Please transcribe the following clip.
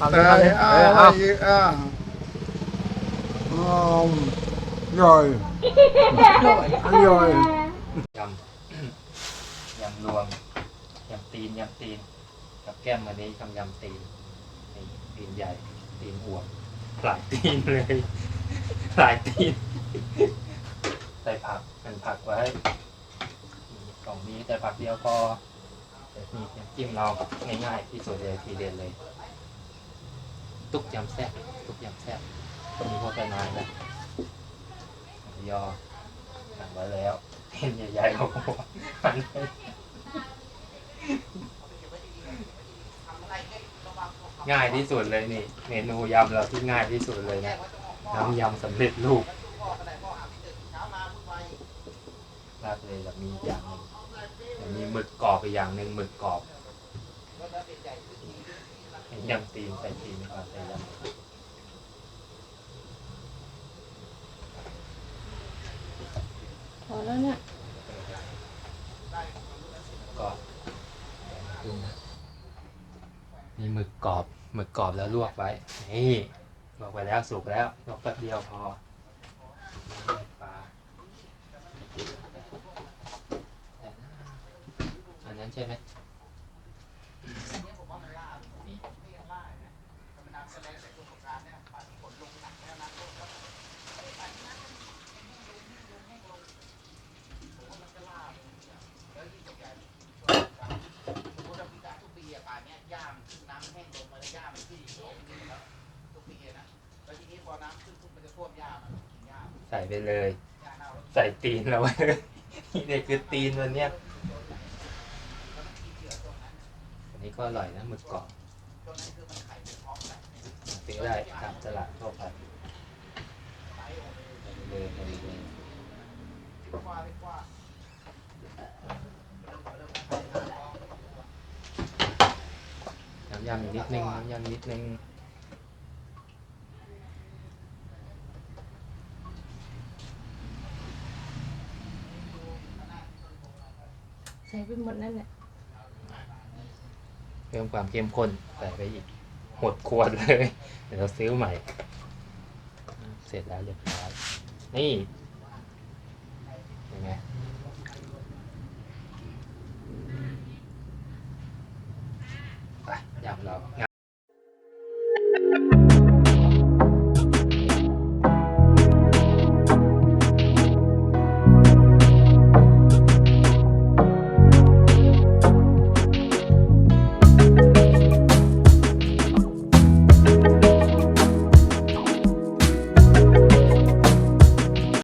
เอาเลแต่ยเอาเลยอะเออไรเอาอีกอะอืมย่อยย่อยยำยำรวมยำตีนยำตีน กับแก้มวันนี้ทำยำตีนนี่ตีนใหญ่ตีนอวบหลายตีนเลยหลายตีนใส่ผักเป็นผักไว้นี่กล่องนี้ใส่ผักเดียวพอแต่นี่น้ำจิ้มเราง่ายๆที่สุดเลยทีเด็ดเลย ตุกยำแซ่บตุกยำแซ่บมีพวกกนายนะยอสั่งไว้แล้วเห็นใหญ่ๆของผมหันไปง่ายที่สุดเลยนี่เมนูยำเราที่ง่ายที่สุดเลยนะน้ำยำสำเร็จรูปลาดเลยแบบมีอย่างหนึ่งมีหมึกกรอบอีกอย่างหนึ่งหมึกกรอบ ยำตีนใส่ตีนก่อนใส่ยำพอแล้วเนี่ยก็ดูนะมีหมึกกรอบหมึกกรอบแล้วลวกไว้ นี่ลวกไปแล้วสุกแล้วลวกแป๊บเดียวพอปลาอันนั้นใช่ไหม ใส่ไปเลยใส่ตีนแล้วไว้เลยนี่เด็กคือตีนวันเนี้ยอันนี้ก็อร่อยนะหมึกกรอบซื้อได้ตามตลาดทั่วไปใส่ไปเลยใส่ไปเลยน้ำ ยำอีกนิดนึงน้ำยำนิดนึงใส่ไปหมดนั่นแหละเพิ่มความเข้มข้นใส่ไปอีกหมดขวดเลย เดี๋ยวเราซื้อใหม่ เสร็จแล้วเรียบร้อยนี่เป็นไง ไปยำเราง